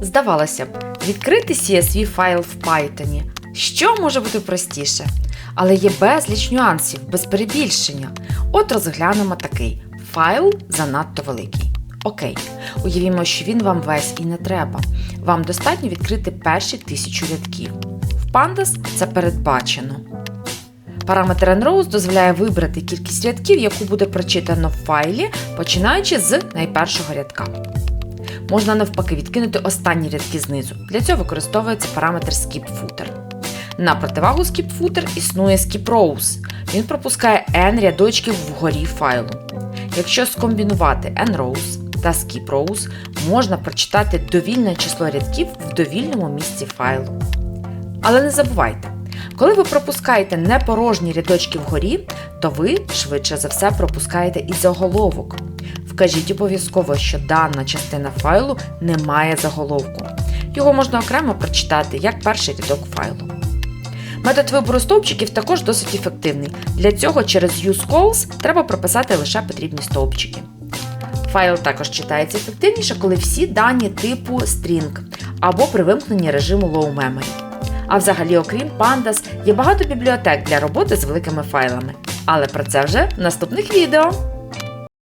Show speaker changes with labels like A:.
A: Здавалося б, відкрити CSV файл в Python. Що може бути простіше? Але є безліч нюансів, без перебільшення. От розглянемо такий файл занадто великий. Окей, уявімо, що він вам весь і не треба. Вам достатньо відкрити перші тисячу рядків. В Pandas це передбачено. Параметр nRows дозволяє вибрати кількість рядків, яку буде прочитано в файлі, починаючи з найпершого рядка. Можна навпаки відкинути останні рядки знизу. Для цього використовується параметр skipFooter. На противагу skipFooter існує skipRows. Він пропускає n рядочків вгорі файлу. Якщо скомбінувати nRows та skipRows, можна прочитати довільне число рядків в довільному місці файлу. Але не забувайте, коли ви пропускаєте непорожні рядочки вгорі, то ви швидше за все пропускаєте і заголовок. Вкажіть обов'язково, що дана частина файлу не має заголовку. Його можна окремо прочитати як перший рядок файлу. Метод вибору стовпчиків також досить ефективний. Для цього через useCalls треба прописати лише потрібні стовпчики. Файл також читається ефективніше, коли всі дані типу string або при вимкненні режиму low memory. А взагалі, окрім Pandas, є багато бібліотек для роботи з великими файлами. Але про це вже в наступних відео.